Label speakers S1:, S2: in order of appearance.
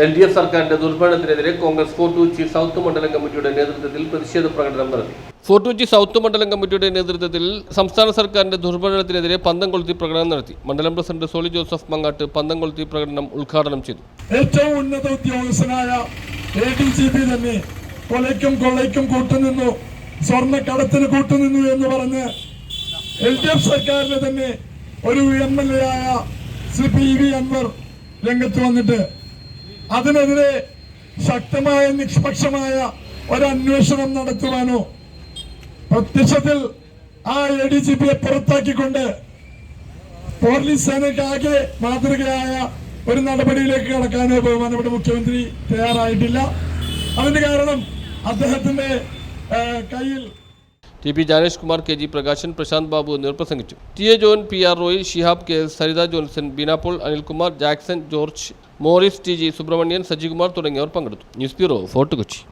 S1: L D F സർക്കാരിന്റെ ദുർഭരണത്തിനെതിരെ Congress fort Kochi south മണ്ഡലം കമ്മിറ്റിയുടെ നേതൃത്വത്തിൽ പ്രതിഷേധ പ്രകടനം നടത്തി. ഫോർട്ട് കൊച്ചി സൗത്ത് മണ്ഡലം കമ്മിറ്റിയുടെ നേതൃത്വത്തിൽ സംസ്ഥാന സർക്കാരിന്റെ ദുർഭരണത്തിനെതിരെ പന്തം കൊളുത്തി പ്രകടനം നടത്തി. മണ്ഡലം പ്രസിഡന്റ് സോളി ജോസഫ് മങ്ങാട്ട് പന്തം കൊളുത്തി പ്രകടനം ഉദ്ഘാടനം ചെയ്തു.
S2: ഏറ്റവും ഉന്നത ഉദ്യോഗസ്ഥനായ എ ഡി ജി പി തന്നെ കൊലയ്ക്കും കൊള്ളയ്ക്കും കൂട്ടുനിന്നു സ്വർണക്കടത്തിന് കൂട്ടുനിന്നു എന്ന് പറഞ്ഞ് എൽ ഡി എഫ് സർക്കാരിന് തന്നെ ഒരു എം എൽ എ ആയ ശ്രീ പി വി അൻവർ രംഗത്ത് വന്നിട്ട് അതിനെതിരെ ശക്തമായ നിഷ്പക്ഷമായ ഒരു അന്വേഷണം നടത്തുവാനോ പ്രത്യക്ഷത്തിൽ ആ എ ഡി ജി പിയെ പുറത്താക്കിക്കൊണ്ട് പോലീസ് സേനയ്ക്കാകെ മാതൃകയായ ഒരു നടപടിയിലേക്ക് കടക്കാനോ ബഹുമാനപ്പെട്ട മുഖ്യമന്ത്രി തയ്യാറായിട്ടില്ല. അതിന് കാരണം അദ്ദേഹത്തിന്റെ കയ്യിൽ
S1: T P Janesh Kumar K G Prakashan Prashanth Babu എന്നിവർ പ്രസംഗിച്ചു T A John P R Roy Shihab K S Saritha Johnson Beena Paul Anilkumar Jackson George Morris T G Subramanian Sajikumar തുടങ്ങിയവർ പങ്കെടുത്തു ന്യൂസ് ബ്യൂറോ ഫോർട്ട് കൊച്ചി